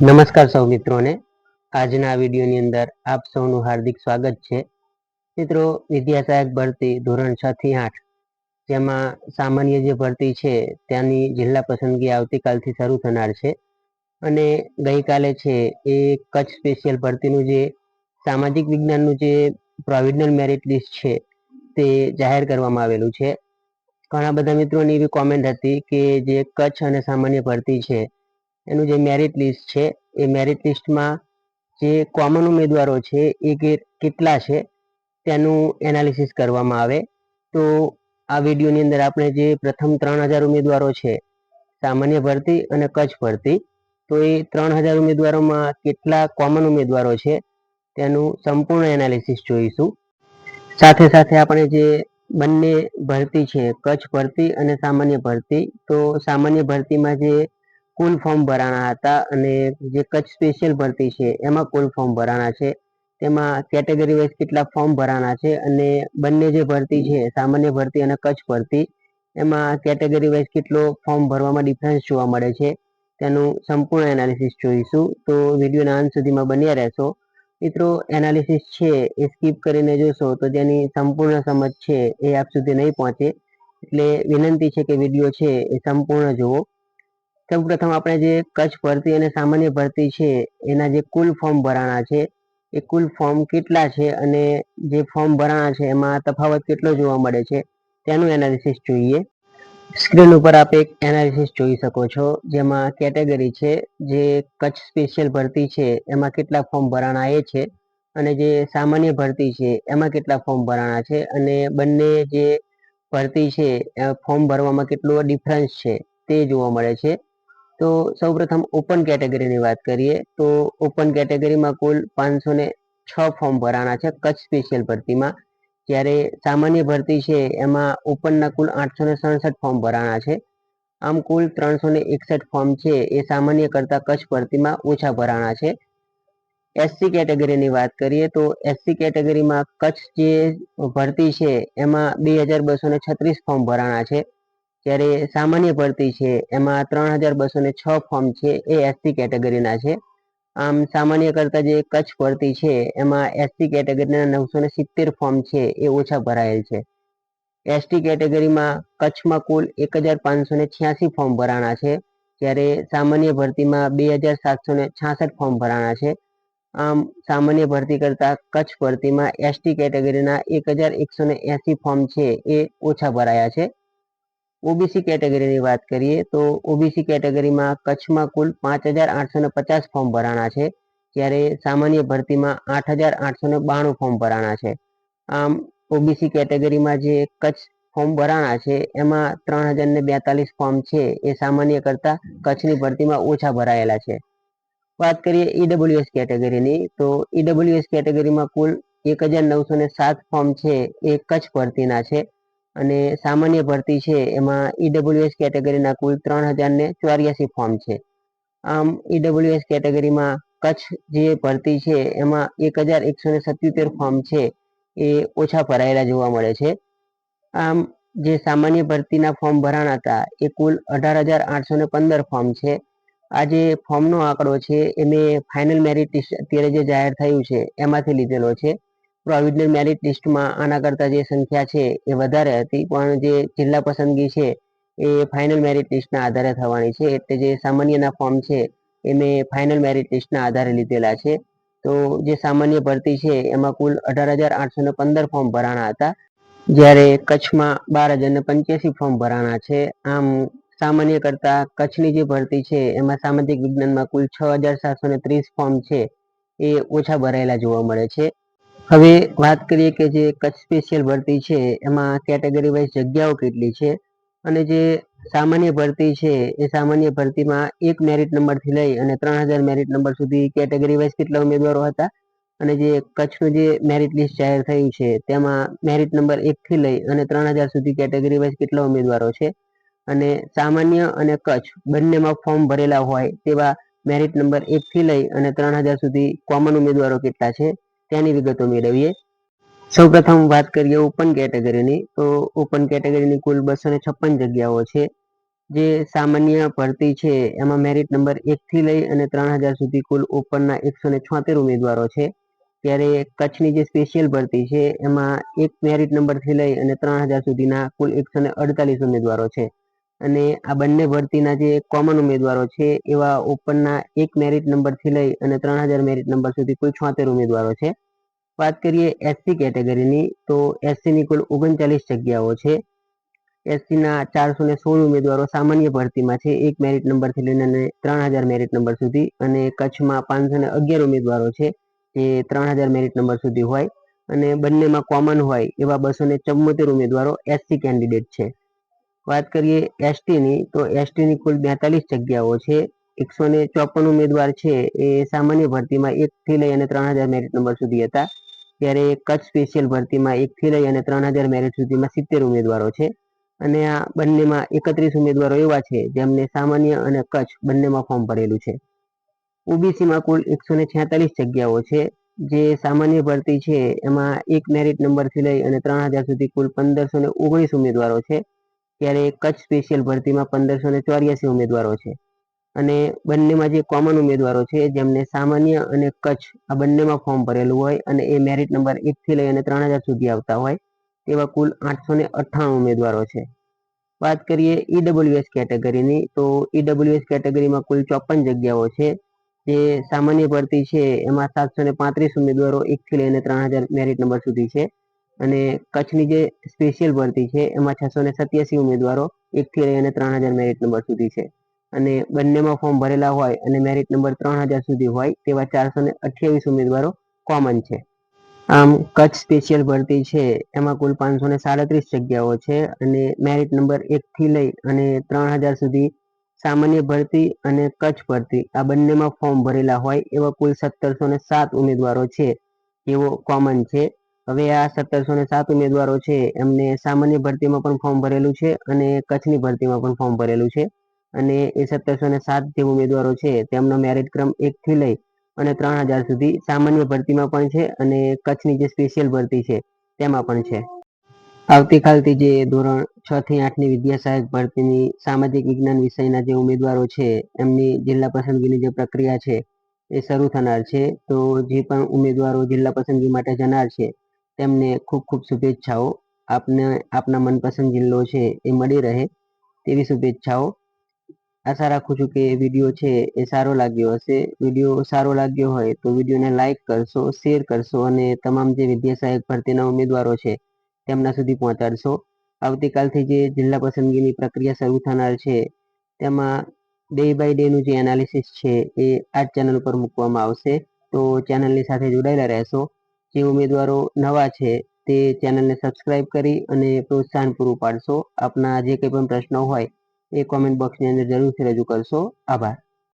નમસ્કાર સૌ મિત્રોને. આજના વિડીયોની અંદર આપ સૌનું હાર્દિક સ્વાગત છે. મિત્રો વિદ્યાસહાયક ભરતી ધોરણ છ થી આઠ, જેમાં સામાન્ય જે ભરતી છે, ત્યાંની જિલ્લા પસંદગી આવતીકાલથી શરૂ થનાર છે. અને ગઈકાલે છે, એ કચ્છ સ્પેશિયલ ભરતીનું જે સામાજિક વિજ્ઞાનનું જે પ્રોવિઝનલ મેરિટ લિસ્ટ છે, તે જાહેર કરવામાં આવેલું છે. ઘણા બધા મિત્રોની એવી કોમેન્ટ હતી કે જે કચ્છ અને સામાન્ય ભરતી છે એનું જે મેરિટ લિસ્ટ છે, એ મેરિટ લિસ્ટમાં જે કોમન ઉમેદવારો છે, એ કેટલા છે, તેનું એનાલિસિસ કરવામાં આવે. તો આ વિડીયોની અંદર આપણે જે પ્રથમ ત્રણ હજાર ઉમેદવારો છે, સામાન્ય ભરતી અને કચ્છ ભરતી, તો એ ત્રણ હજાર ઉમેદવારોમાં કેટલા કોમન ઉમેદવારો છે, તેનું સંપૂર્ણ એનાલિસિસ જોઈશું. સાથે સાથે આપણે જે બંને ભરતી છે, કચ્છ ભરતી અને સામાન્ય ભરતી, તો સામાન્ય ભરતીમાં જે કુલ ફોર્મ ભરાણા હતા અને જે કચ્છ સ્પેશિયલ ભરતી છે, એમાં કુલ ફોર્મ ભરાણા છે. તેમાં કેટેગરી વાઇઝ કેટલા ફોર્મ ભરાણા છે અને બંને જે ભરતી છે, સામાન્ય ભરતી અને કચ્છ ભરતી, એમાં કેટેગરી વાઇઝ કેટલો ફોર્મ ભરવામાં ડિફરન્સ જોવા મળે છે, તેનું સંપૂર્ણ એનાલિસિસ જોઈશું. તો વિડીયોના અંત સુધીમાં બન્યા રહેશો. મિત્રો એનાલિસિસ છે એ સ્કીપ કરીને જોશો તો તેની સંપૂર્ણ સમજ છે એ આપ સુધી નહીં પહોંચે. એટલે વિનંતી છે કે વીડિયો છે એ સંપૂર્ણ જુઓ. સૌપ્રથમ આપણે જે કચ્છ ભરતી અને સામાન્ય ભરતી છે, એના જે કુલ ફોર્મ ભરાણા છે, એ કુલ ફોર્મ કેટલા છે અને જે ફોર્મ ભરાણા છે, એમાં તફાવત કેટલો જોવા મળે છે, તેનું એનાલિસિસ જોઈએ. સ્ક્રીન ઉપર આપ એક એનાલિસિસ જોઈ શકો છો, જેમાં કેટેગરી છે, જે કચ્છ સ્પેશિયલ ભરતી છે, એમાં કેટલા ફોર્મ ભરાણા એ છે, અને જે સામાન્ય ભરતી છે, એમાં કેટલા ફોર્મ ભરાણા છે, અને બંને જે ભરતી છે ફોર્મ ભરવામાં કેટલો ડિફરન્સ છે, તે જોવા મળે છે. તો સૌપ્રથમ ઓપન કેટેગરીની વાત કરીએ, તો ઓપન કેટેગરીમાં કુલ પાંચસો ને છ ફોર્મ ભરાના છે કચ્છ સ્પેશિયલ ભરતીમાં. જ્યારે સામાન્ય ભરતી છે, એમાં ઓપનના કુલ આઠસો ને સડસઠ ફોર્મ ભરાના છે. આમ કુલ ત્રણસો ને એકસઠ ફોર્મ છે, એ સામાન્ય કરતા કચ્છ ભરતીમાં ઓછા ભરાણા છે. એસસી કેટેગરીની વાત કરીએ, તો એસસી કેટેગરીમાં કચ્છ જે ભરતી છે, એમાં બે હજાર બસો ને છત્રીસ ફોર્મ ભરાણા છે. જ્યારે સામાન્ય ભરતી છે. એમાં ત્રણ હજાર બસો ને છ ફોર્મ છે. એ એસસી કેટેગરીના છે. આમ સામાન્ય કરતા જે કચ્છ ભરતી છે, એમાં એસસી કેટેગરીના નવસો ને સિત્તેર ફોર્મ છે. એ ઓછા ભરાયેલ છે. એસટી કેટેગરીમાં કચ્છમાં કુલ એક હજાર પાંચસો ને છ્યાસી ફોર્મ ભરાણા છે. જ્યારે સામાન્ય ભરતીમાં બે હજાર સાતસો ને છાસઠ ફોર્મ ભરાણા છે. આમ સામાન્ય ભરતી કરતા કચ્છ ભરતીમાં એસટી કેટેગરીના એક હજાર એકસો ને એસી ફોર્મ છે. એ ઓછા ભરાયા છે. ઓબીસી કેટેગરીની વાત કરીએ તો ઓબીસી કેટેગરીમાં કચ્છમાં કુલ પાંચ હજાર આઠસો ને પચાસ ફોર્મ ભરાણા છે, જ્યારે સામાન્ય ભરતીમાં આઠ હજાર આઠસો ને બાણું ફોર્મ ભરાણા છે. આમ ઓબીસી કેટેગરીમાં જે કચ્છ ફોર્મ ભરાણા છે, એમાં ત્રણ હજાર ને બેતાલીસ ફોર્મ છે, એ સામાન્ય કરતા કચ્છની ભરતીમાં ઓછા ભરાયેલા છે. વાત કરીએ ઈડબ્લ્યુએસ કેટેગરીની તો ઈડબ્લ્યુએસ કેટેગરીમાં કુલ એક હજાર નવસો ને સાત ફોર્મ છે, એ કચ્છ ભરતીના છે. અને સામાન્ય ભરતી છે, એમાં ઈડબ્લ્યુએસ કેટેગરીના કુલ ત્રણ હજાર ને ચોર્યાસી ફોર્મ છે. આમ ઈડબ્લ્યુએસ કેટેગરીમાં કચ્છ જે ભરતી છે, એમાં એક હજાર એકસો ને સત્યોતેર ફોર્મ છે, એ ઓછા ભરાયેલા જોવા મળે છે. આમ, જે સામાન્ય ભરતીના ફોર્મ ભરાણા હતા, એ કુલ અઢાર હજાર આઠસો ને પંદર ફોર્મ છે. આ જે ફોર્મનો આંકડો છે એ મેં ફાઇનલ મેરિટ અત્યારે જે જાહેર થયું છે, એમાંથી લીધેલો છે. પ્રોવિઝનલ મેરિટ લિસ્ટમાં આના કરતાં જે સંખ્યા છે એ વધારે હતી, પણ જે જિલ્લા પસંદગી છે એ ફાઇનલ મેરિટ લિસ્ટના આધારે થવાની છે. એટલે જે સામાન્યના ફોર્મ છે એ મેં ફાઇનલ મેરિટ લિસ્ટના આધારે લીધેલા છે. તો જે સામાન્ય ભરતી છે એમાં કુલ અઢાર હજાર આઠસો ને પંદર ફોર્મ ભરાણા હતા. જ્યારે કચ્છમાં બાર હજાર ને પંચ્યાસી ફોર્મ ભરાણા છે. આમ સામાન્ય કરતા કચ્છની જે ભરતી છે એમાં સામાજિક વિજ્ઞાનમાં કુલ છ હજાર સાતસો ને ત્રીસ ફોર્મ છે એ ઓછા ભરાયેલા જોવા મળે છે. હવે વાત કરીએ કે જે કચ્છ સ્પેશિયલ ભરતી છે, એમાં કેટેગરી વાઇઝ જગ્યાઓ કેટલી છે? અને જે સામાન્ય ભરતી છે, એ સામાન્ય ભરતીમાં એક મેરિટ નંબરથી લઈ અને ત્રણ હજાર મેરિટ નંબર સુધી કેટેગરી વાઇઝ કેટલા ઉમેદવારો હતા? અને જે કચ્છનું જે મેરિટ લિસ્ટ જાહેર થયું છે, તેમાં મેરિટ નંબર એકથી લઈ અને ત્રણ હજાર સુધી કેટેગરી વાઇઝ કેટલા ઉમેદવારો છે? અને સામાન્ય અને કચ્છ બંનેમાં ફોર્મ ભરેલા હોય તેવા મેરિટ નંબર એકથી લઈ અને ત્રણ હજાર સુધી કોમન ઉમેદવારો કેટલા છે? તેની વિગતો મેળવીએ. સૌપ્રથમ વાત કરીએ ઓપન કેટેગરીની તો ઓપન કેટેગરીની કુલ બસો ને છપ્પન જગ્યાઓ છે. જે સામાન્ય ભરતી છે, એમાં મેરિટ નંબર એકથી લઈ અને ત્રણ હજાર સુધી કુલ ઓપનના એકસો ને છોતેર ઉમેદવારો છે. ત્યારે કચ્છની જે સ્પેશિયલ ભરતી છે, એમાં એક મેરિટ નંબરથી લઈ અને ત્રણ હજાર સુધીના કુલ એકસો ને અડતાલીસ ઉમેદવારો છે. અને આ બંને ભરતીના જે કોમન ઉમેદવારો છે, એવા ઓપનના એક મેરિટ નંબરથી લઈ અને ત્રણ હજાર મેરિટ નંબર સુધી કુલ છોતેર ઉમેદવારો છે. વાત કરીએ એસસી કેટેગરીની તો એસસીની કુલ ઓગણચાલીસ જગ્યાઓ છે. એસસીના ચારસો ને સોળ ઉમેદવારો સામાન્ય ભરતીમાં છે. એક મેરિટ નંબરથી લઈને ત્રણ હજાર મેરિટ નંબર સુધી અને કચ્છમાં પાંચસો ને અગિયાર ઉમેદવારો છે, જે ત્રણ હજાર મેરિટ નંબર સુધી હોય. અને બંનેમાં કોમન હોય એવા બસો ને ચુમ્મોતેર ઉમેદવારો એસસી કેન્ડિડેટ છે. વાત કરીએ એસટીની તો એસટીની કુલ બેતાલીસ જગ્યાઓ છે. એકસો ને ચોપન ઉમેદવાર છે. એ સામાન્ય ભરતીમાં એકથી લઈ અને ત્રણ હજાર મેરિટ નંબર સુધી હતા. ત્યારે કચ્છ સ્પેશિયલ ભરતીમાં એકથી લઈ અને ત્રણ હજાર મેરિટ સુધીમાં સિત્તેર ઉમેદવારો છે. અને આ બંનેમાં એકત્રીસ ઉમેદવારો એવા છે જેમને સામાન્ય અને કચ્છ બંનેમાં ફોર્મ ભરેલું છે. ઓબીસીમાં કુલ એકસો ને છેતાલીસ જગ્યાઓ છે. જે સામાન્ય ભરતી છે એમાં એક મેરિટ નંબરથી લઈ અને ત્રણ હજાર સુધી કુલ પંદરસો ને ઓગણીસ ઉમેદવારો છે. ત્યારે કચ્છ સ્પેશિયલ ભરતીમાં પંદરસો ને ચોર્યાસી ઉમેદવારો છે. અને બંનેમાં જે કોમન ઉમેદવારો છે, જેમને સામાન્ય અને કચ્છ, આ બંનેમાં ફોર્મ ભરેલું હોય અને એ મેરિટ નંબર એકથી લઈ અને ત્રણ હજાર સુધી આવતા હોય, તેવા કુલ આઠસો ને અઠ્ઠાણું ઉમેદવારો છે. વાત કરીએ ઈડબ્લ્યુએસ કેટેગરીની તો ઈડબ્લ્યુએસ કેટેગરીમાં કુલ ચોપન જગ્યાઓ છે. જે સામાન્ય ભરતી છે, એમાં સાતસો ને પાંત્રીસ ઉમેદવારો એકથી લઈને ત્રણ હજાર મેરિટ નંબર સુધી છે. અને કચ્છની જે સ્પેશિયલ ભરતી છે, એમાં છસો ને સત્યાસી ઉમેદવારો એકથી લઈ અને ત્રણ હજાર મેરિટ નંબર સુધી છે. અને બંનેમાં ફોર્મ ભરેલા હોય અને મેરિટ નંબર ત્રણ હજાર સુધી હોય તેવા ચારસો ને અઠ્યાવીસ ઉમેદવારો કોમન છે. આમ કચ્છ સ્પેશિયલ ભરતી છે, એમાં કુલ પાંચસો ને સાડત્રીસ જગ્યાઓ છે અને મેરિટ નંબર એકથી લઈ અને ત્રણ હજાર સુધી સામાન્ય ભરતી અને કચ્છ ભરતી આ બંનેમાં ફોર્મ ભરેલા હોય એવા કુલ સત્તરસો ને સાત ઉમેદવારો છે, એવો કોમન છે. હવે આ સત્તરસો ને સાત ઉમેદવારો છે, એમને સામાન્ય ભરતીમાં પણ ફોર્મ ભરેલું છે અને કચ્છની ભરતીમાં પણ ફોર્મ ભરેલું છે. અને એ સત્તરસો ને સાત જે ઉમેદવારો છે, તેમનો મેરિટ ક્રમ એકથી લઈ અને ત્રણ હજાર સુધી સામાન્ય ભરતીમાં પણ છે અને કચ્છની જે સ્પેશિયલ ભરતી છે, તેમાં પણ છે. આવતીકાલથી જે ધોરણ છ થી આઠની વિદ્યા સહાયક ભરતીની સામાજિક વિજ્ઞાન વિષયના જે ઉમેદવારો છે, એમની જિલ્લા પસંદગીની જે પ્રક્રિયા છે, એ શરૂ થનાર છે. તો જે પણ ઉમેદવારો જિલ્લા પસંદગી માટે જનાર છે, તેમને ખૂબ ખૂબ શુભેચ્છાઓ. આપને, આપના મનપસંદ જિલ્લો છે, એ મળી રહે તેવી શુભેચ્છાઓ. આશા રાખું છું કે વીડિયો છે એ સારો લાગ્યો હશે. વીડિયો સારો લાગ્યો હોય તો વિડીયોને લાઇક કરશો શેર કરશો અને તમામ જે વિદ્યા સહાયક ભરતીના ઉમેદવારો છે તેમના સુધી પહોંચાડશો. આવતીકાલથી જે જિલ્લા પસંદગીની પ્રક્રિયા શરૂ થનાર છે તેમાં ડે બાય ડેનું જે એનાલિસિસ છે એ આ ચેનલ ઉપર મૂકવામાં આવશે. તો ચેનલની સાથે જોડાયેલા રહેશો. જે ઉમેદવારો નવા છે તે ચેનલને સબસ્ક્રાઇબ કરી અને પ્રોત્સાહન પૂરું પાડશો. આપના જે કંઈ પણ પ્રશ્નો હોય એ કોમેન્ટ બોક્સની અંદર જરૂરથી રજૂ કરશો. આભાર.